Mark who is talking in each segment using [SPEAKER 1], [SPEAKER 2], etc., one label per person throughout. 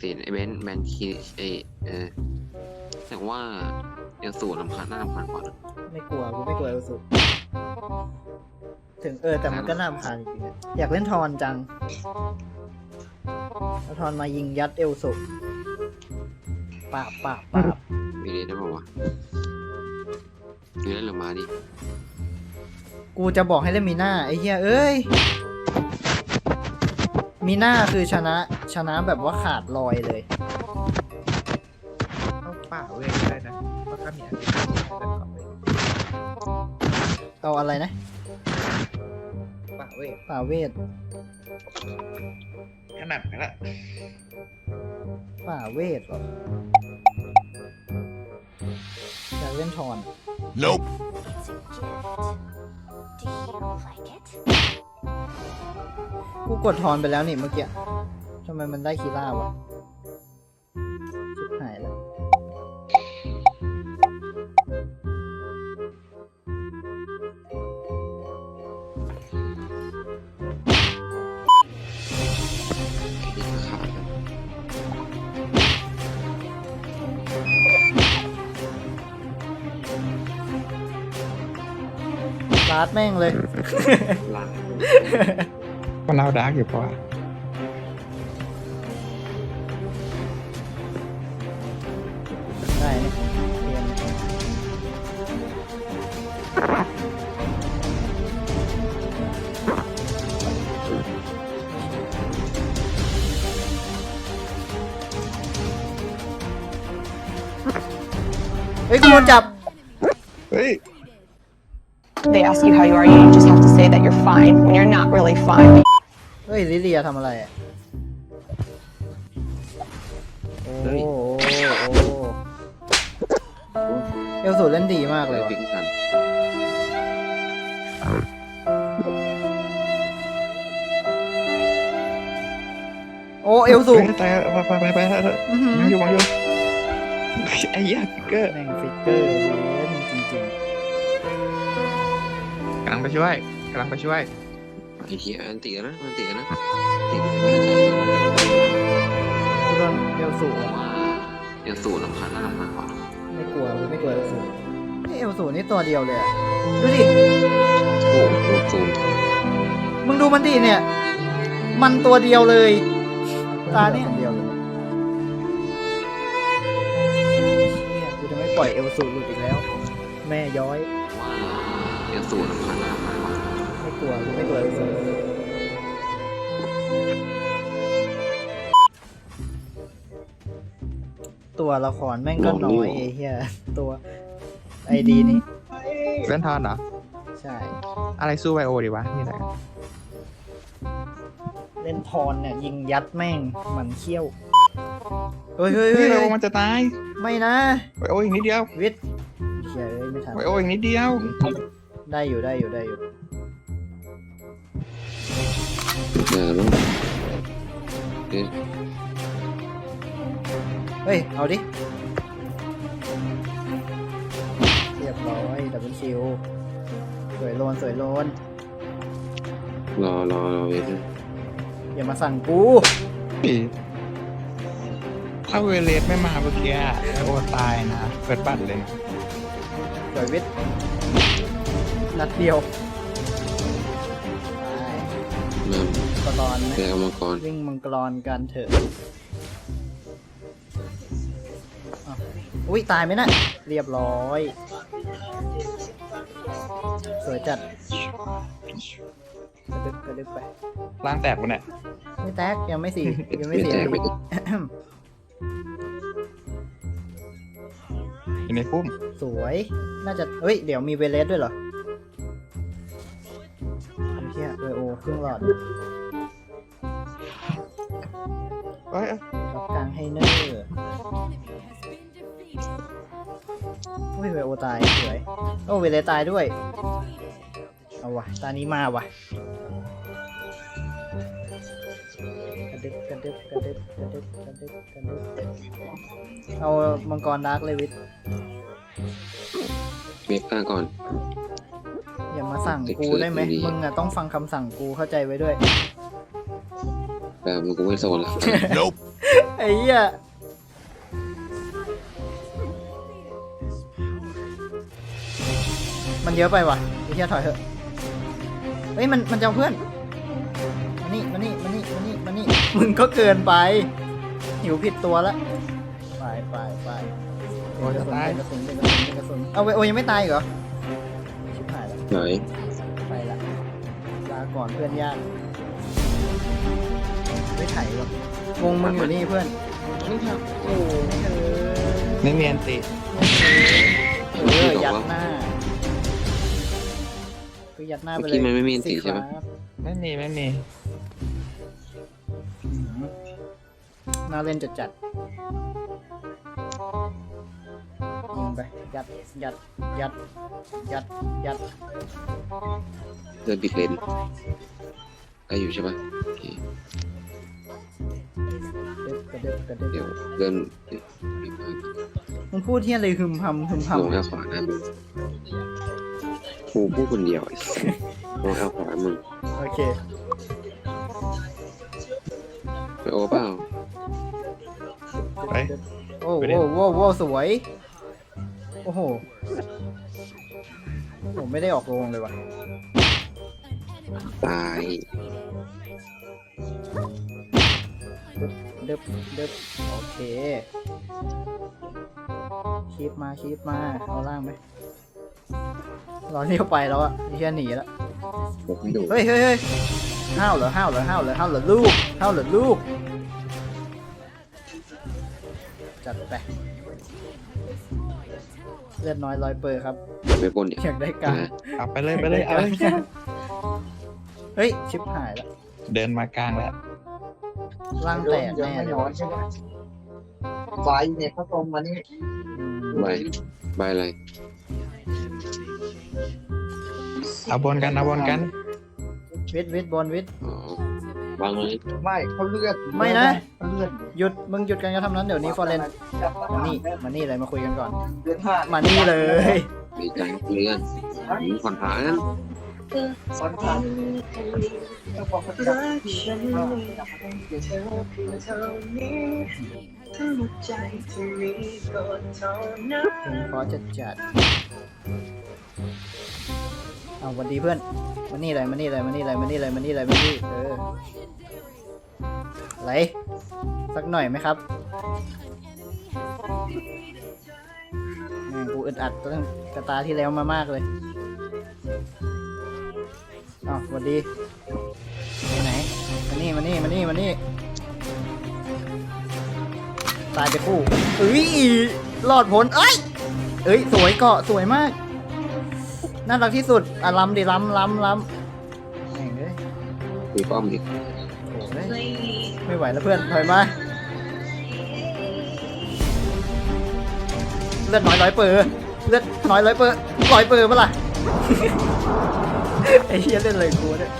[SPEAKER 1] เออได้สวยไอซีนไอเบนซ์แมนคีไอเออแต่ว่าเอลสูลำคาญน่ารำคาญกว่านะ
[SPEAKER 2] ไม่กลัวกูไม่กลัวเอลสุถึงเออแต่มันก็น่ารำคาญจริงๆอะอยากเล่นทอนจังเอาทอนมายิงยัดเอลสุปาบปาบปาบ
[SPEAKER 1] มีเรียนได้ป่าวะมีเล่นหรือมาดิ
[SPEAKER 2] กูจะบอกให้เล่นมีหน้าไอ้เหี้ยเอ้ย มีหน้าคือชนะชนะแบบว่าขาดลอยเลย
[SPEAKER 3] เอาป่าเวทก็ได้นะเพราะถ้ามีอันนี้เล่นก่อนเลย
[SPEAKER 2] เอาอะไรนะ
[SPEAKER 3] ป่าเวท
[SPEAKER 2] ป่าเวท
[SPEAKER 3] ขนาดนั้นละ
[SPEAKER 2] ป่าเวทเหรออยากเล่นทอน
[SPEAKER 4] Nope.
[SPEAKER 2] กูกดทอนไปแล้วนี่เมื่อกี้ทำไมมันได้คีร่าวะชิบหายแล้ว
[SPEAKER 1] นี่ขาดกัน
[SPEAKER 2] ลาดแม่งเลย
[SPEAKER 1] ลา
[SPEAKER 3] ก็เล่าดาร์กอยู่ปะวะ
[SPEAKER 2] ได้เนี่ยเรียนเฮ้ยกูโดนจับ
[SPEAKER 3] เฮ้ย
[SPEAKER 5] They ask you how you are, you just have to say that you're fine when you're not really fine.
[SPEAKER 2] เฮ้ยลิเลียทำอะไรอะโอ้โหโอ้โหเอลสูเล่นดีมาก
[SPEAKER 1] เล
[SPEAKER 2] เลยย
[SPEAKER 1] ปิ
[SPEAKER 2] ว่ะ
[SPEAKER 1] งกัน
[SPEAKER 2] โอ้เอลสู
[SPEAKER 3] เฮ้ยตายแล้วไปไปไปไปไป
[SPEAKER 2] อื้อหือ
[SPEAKER 3] ยังอยู่ยังอยู่ไอ้เหี้ยฟิกเกอร์
[SPEAKER 2] แม่งฟิกเกอร์เล่นจริง
[SPEAKER 3] กำลังไปช่วยกำลังไปช่วย
[SPEAKER 1] ไอ้เหี้ยอันตีกันนะอันตีกันนะตีกันไม่ได้ใจเลย
[SPEAKER 2] ๆกูโดนเอลสู
[SPEAKER 1] เพราะ
[SPEAKER 2] อะ
[SPEAKER 1] ว่าเอลสูลำคาญน่ารำคาญกว่า
[SPEAKER 2] ไม่กลัวไม่กลัวเอลสูนี่เอลสูนี่ตัวเดียวเลยอะดูดิ
[SPEAKER 1] โอ้โหซูม
[SPEAKER 2] มึงดูมันดิเนี่ย มันตัวเดียวเลย ตาเนี่ย เดียวเลยเชี่ยกูจะไม่ปล่อยเอลสูหลุดอีกแล้ว แม่ย้อย
[SPEAKER 1] ว่าเอลสูรลำคาญน่ารำคาญกว่า
[SPEAKER 2] ไม่กลัวกูไม่กลัวเอลสูตัวละครแม่งก็น้อยไอ้เหี้ยตัวไอดีนี้
[SPEAKER 3] เล่นทอนเหรอ
[SPEAKER 2] ใช่
[SPEAKER 3] อะไรสู้ไบโอดีวะนี่ไหน
[SPEAKER 2] เล่นทอนเนี่ย ยิงยัดแม่งหมันเขี้ยวเฮ้ยเฮ้ย
[SPEAKER 3] เฮ้
[SPEAKER 2] เฮ้
[SPEAKER 3] ย
[SPEAKER 2] ย
[SPEAKER 3] ไบ
[SPEAKER 2] เฮ้
[SPEAKER 3] โอยมันจะตาย
[SPEAKER 2] ไม่นะ
[SPEAKER 3] ไบโออีกนิดเดียว
[SPEAKER 2] วิทย์เชี่ยเอ้ยไม่ทัน
[SPEAKER 3] ไบโออีกนิดเดียว
[SPEAKER 2] ได้อยู่ได้อยู่ได้อยู่
[SPEAKER 1] เออลูกเอ๊ะ
[SPEAKER 2] เฮ้ย เอาดิ เรียบร้อยดับเบิลคิว สวยโลนสวยโลน
[SPEAKER 1] รอรอรอเวทนะ
[SPEAKER 2] อย่ามาสั่งกู
[SPEAKER 3] ปีถ้าเวเลสไม่มาเมื่อกี้ไบโอตายนะ เปิดบัตรเลย
[SPEAKER 2] สวยวิทย์นัดเดียว
[SPEAKER 1] เริ่ ม
[SPEAKER 2] ไปกรอนไหม
[SPEAKER 1] แต่เอามาก่อน
[SPEAKER 2] วิ่งมังกรกันเถอะอ้าวอุ้ยตายไหมนะ่ะเรียบร้อย สวยจัดกระดึบกระดึบไป
[SPEAKER 3] ร่างแตกวะเนี่ย
[SPEAKER 2] ไม่แตกยังไม่สี่ ยังไม่
[SPEAKER 1] ไม่
[SPEAKER 2] เสีย
[SPEAKER 1] แตกไม่แตก
[SPEAKER 3] อยู่ในพุ่ม
[SPEAKER 2] สวย น่าจะเฮ้ย เดี๋ยวมีเวเลสด้วยเหรอ รึ่งหลอด
[SPEAKER 3] เอ้ย
[SPEAKER 2] รับกลางให้เนอร์อุ้ยเวโอตายสวยโอ้เวเลสตายด้วย เอาวะตานี้มาวะกระดึบกระดึบกระดึบกระดึบกระดึบกระดึบเอามังกรดาร์กเลวิท
[SPEAKER 1] เมกาก่อน
[SPEAKER 2] อย่ามา สั่ง
[SPEAKER 1] ติด
[SPEAKER 2] กู
[SPEAKER 1] เกิด
[SPEAKER 2] ได้ไหม
[SPEAKER 1] อยู่ดี
[SPEAKER 2] มึงอะต้องฟังคำสั่งกูเข้าใจไว้ด้วย
[SPEAKER 1] แต่มึงกูไม่โซนละ
[SPEAKER 2] ไอ้เหี้ยมันเยอะไปว่ะไอ้เหี้ยถอยเถอะเฮ้ยมันมันจะเอาเพื่อนมานี่มานี่มานี่มานี่มานี่มึงก็เกินไป หิวผิดตัวละไปไปไป
[SPEAKER 3] โอ้จะตาย
[SPEAKER 2] เป็นกระสุนเป็นกระสุนเป็นกระสุนเอาไว้โอ้ยังไม่ตายอีกเหรอชิบหายแล้ว
[SPEAKER 1] ไหน
[SPEAKER 2] ไปละลาก่อนเพื่อนยากไม่ไถวะวงมึงอยู่นี่เพื่อนโอ้เออ
[SPEAKER 3] ไม่มีอันติ
[SPEAKER 2] เออยัดหน้าคือยัดหน้าไป
[SPEAKER 1] เมื่อ
[SPEAKER 2] เลย
[SPEAKER 1] กี้มันไม่มีอันติ
[SPEAKER 2] สิ
[SPEAKER 1] ใช่ไหม
[SPEAKER 2] ครับ
[SPEAKER 3] ไม่มีไม่มี
[SPEAKER 2] อืมน่าเล่นจัดจัดยิง ไป ยัด ยัด ยัด ยัด ยัด
[SPEAKER 1] เดินปิดเลนได้อยู่ใช่ปะโอเค
[SPEAKER 2] เด็บกระเด็บกระเด็บ
[SPEAKER 1] เดี๋ยวเดิน
[SPEAKER 2] มึงพูดที่อะไรหึมหำหึม
[SPEAKER 1] ลง
[SPEAKER 2] หำ
[SPEAKER 1] แอลขวาหน้ามึงกูพูดคนเดียวไอ้สัสลงแอลขวามึง
[SPEAKER 2] โอเค
[SPEAKER 1] ไปโอเปล่า
[SPEAKER 3] ไป
[SPEAKER 2] โอ้
[SPEAKER 3] ไป
[SPEAKER 2] โห
[SPEAKER 3] ดิ
[SPEAKER 2] โอ้โหสวยโอ้โห ผมไม่ได้ออกโรงเลยว่ะ
[SPEAKER 1] ตาย
[SPEAKER 2] เดิบเดิบโอเคคีบมาคีบมา เอาล่างไหมรอเลี้ยวไปแล้วอะไอ้เฮียหนีแล้ว
[SPEAKER 1] ผมไม่ดู
[SPEAKER 2] เฮ้ยเฮ้ยเฮ้ยห้าวเหรอห้าวเหรอห้าวเหรอห้าวเหรอลูกห้าวเหรอลูก จัดไป เลือดน้อยร้อยเปอร์ครับ
[SPEAKER 1] ไปปล้นเดี๋ยว
[SPEAKER 2] อยากได้กลาง
[SPEAKER 1] นะ
[SPEAKER 3] เอาไปเลยไปเลยเอาเลย
[SPEAKER 2] เฮ้ย ชิบหายแล้ว
[SPEAKER 3] เดินมากลางแล้ว
[SPEAKER 2] ร่างแตกแน่เลย
[SPEAKER 4] ไฟเนี่ยพัดลมมานี่
[SPEAKER 2] อืม
[SPEAKER 1] ใบใบอะไร
[SPEAKER 3] เอาบนกันเอาบนกัน
[SPEAKER 2] วิทย์วิทย์บอลวิทย์
[SPEAKER 1] อ๋อ วางเลย
[SPEAKER 4] ไม่เขาเลือด
[SPEAKER 2] ไม่นะ
[SPEAKER 4] เขาเลือด
[SPEAKER 2] หยุดมึงหยุดการกระทำนั้นเดี๋ยวนี้ฟอร์เรนมานี่มานี่เลยมาคุยกันก่อน
[SPEAKER 4] เดือนห้า
[SPEAKER 2] มานี่เลย
[SPEAKER 1] ดีใจเลื่อนหืมผ่อนผัน
[SPEAKER 4] สอนทางต้องบอกเขาจะ
[SPEAKER 2] ถึงพอจะจัดเอาวันดีเพื่อน มานี่เลยมานี่เลยมานี่เลยมานี่เลยมานี่เลยมานี่เออไหลสักหน่อยไหมครับแม่งกูอึดอัดตั้งกระตาที่แล้วมามากเลยอ้าวสวัสดีไปไหนมานี่มานี่มานี่มานี่ตายไปคู่เอ้ยรอดพ้นเอ้ยเอ้ยสวยเกาะสวยมาก น่ารักที่สุดอะล้ำดิล้ำล้ำล้ำแม่งเลย
[SPEAKER 1] มีป้อมดิ
[SPEAKER 2] โอ้ยไม่ไหวแล้วเพื่อนถอยมาเลือดน้อยร้อยเปอร์เลือดน้อยร้อยเปอร์ร้อยเปอร์เปะล่ะไอ้เหี้ยเล่นเลยกูเนี่ย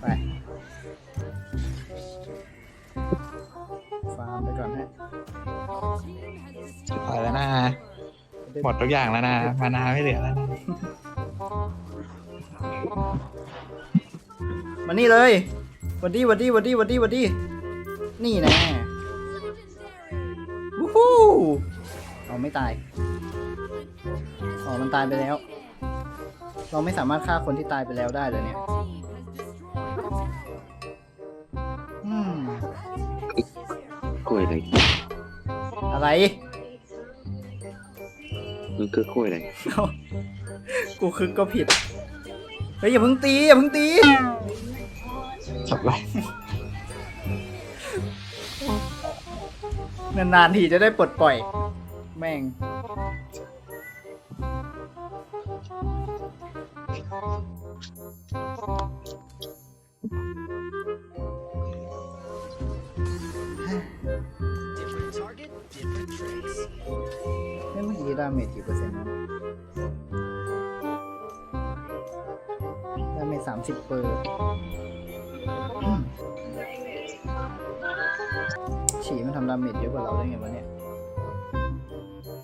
[SPEAKER 2] ไปฟาร์มไปก่อนฮะ
[SPEAKER 3] หมดทุกอย่างแล้วนะมานาไม่เหลือแล้วนะ
[SPEAKER 2] มานี่เลยหวันดีหวันดีหวันดีหวันดีหวันดี นี่นะวู้ฮู้เอาไม่ตาย อ๋อ มันตายไปแล้ว เราไม่สามารถฆ่าคนที่ตายไปแล้วได้เลยเนี่ยอืม
[SPEAKER 1] กล้วยอะไร
[SPEAKER 2] อะไร
[SPEAKER 1] มันคือกล้วยอะไร
[SPEAKER 2] เอ้ากูคึกก็ผิด เฮ้ยอย่าเพิ่งตีอย่าเพิ่งตี
[SPEAKER 3] จบเลย
[SPEAKER 2] นานๆทีจะได้ปลดปล่อย แม่งเฮ้ยเมื่อาเมจกี่เปอร์เซ็นต์วะดาเมจสามสิบเปอร์ฉีมันทำดาเมจเยอะกว่าเราได้ไงวะเนี่ย